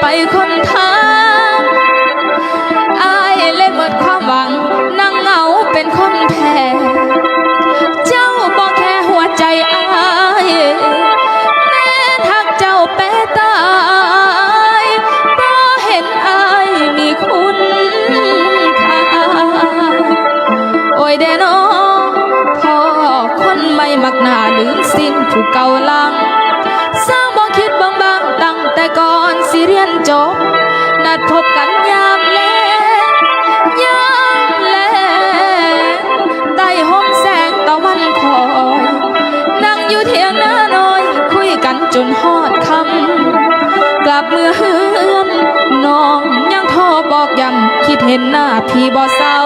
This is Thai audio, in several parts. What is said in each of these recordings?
ไปคนทางอายเล่นหมดความหวังนั่งเหงาเป็นคนแพ้เจ้าบอกแค่หัวใจอายแม้ทักเจ้าเปตายก็เห็นอายมีคุณค่าโอ้ยเดนอพ่อคนไม่มักหน้าลืมสิ้นผู้เก่าลัง แต่ก่อนสิเรียนจบ นัดพบกันยามแลงยามแลงใต้ห้องแสงตะวันคอย นั่งอยู่เถียงหน้าน้อย คุยกันจนฮอดคำ กลับเมื่อเฮือนน้องยังโทรบอกย้ำคิดเห็นหน้าพี่บ่เศร้า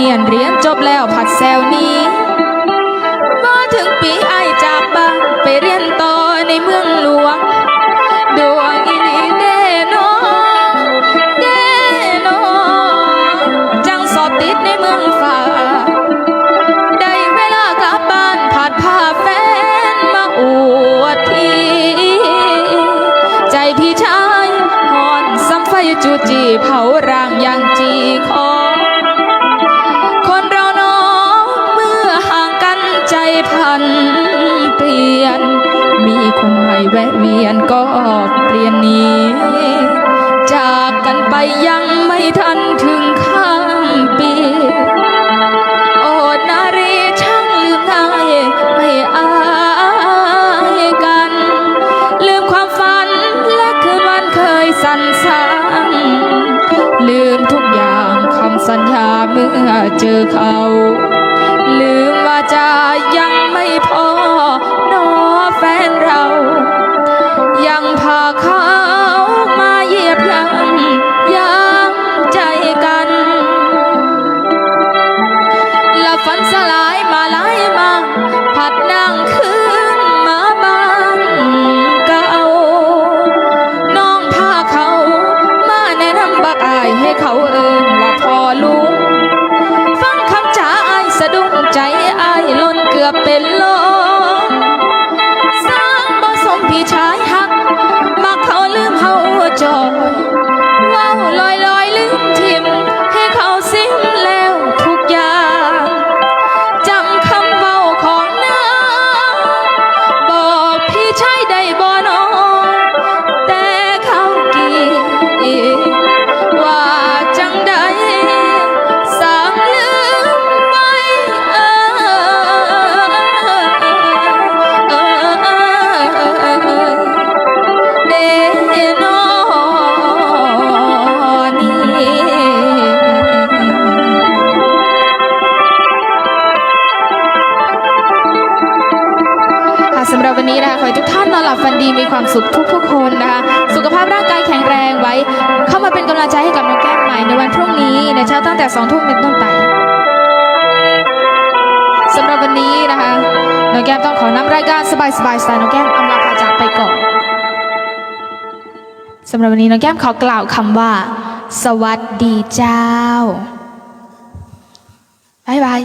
เมียนเรียนจบแล้วผัดแซวนี้มาถึงปีไอจากบ้านไปเรียนต่อในเมืองหลวง ดวงอีนีเด้นอเด้นอจังสอบติดในเมืองฟ้าได้เวลากลับบ้านผัดผ้าแฟนมาอวดทีใจพี่ชายหอนซ้ำไฟจูจีเผาร่ คนใหม่แวะเวียนก็เปลี่ยนนี้จากกันไปยังไม่ทันถึงข้ามปีโอดนารีช่างลืมง่ายไม่อายกัน ลืมความฝันและคืนวันเคยสั่นสังลืมทุกอย่างคำสัญญาเมื่อเจอเขา ลืมว่าจะยังไม่พอ หลายมาหลายมาผัดนั่งคือ สำหรับวันนี้นะคะขอให้ทุกท่านนอนหลับฝันดีมีความสุขทุกๆคนนะคะ สุขภาพร่างกายแข็งแรงไว้ เข้ามาเป็นกำลังใจให้กับน้องแก้มใหม่ในวันพรุ่งนี้ในเช้าตั้งแต่สองทุ่มเป็นต้นไปสำหรับวันนี้นะคะน้องแก้มต้องขอนำรายการสบายสบายๆสไตล์น้องแก้มอำลาพาจากไปก่อนสำหรับวันนี้น้องแก้มขอกล่าวคำว่า สวัสดีเจ้าบ๊ายบาย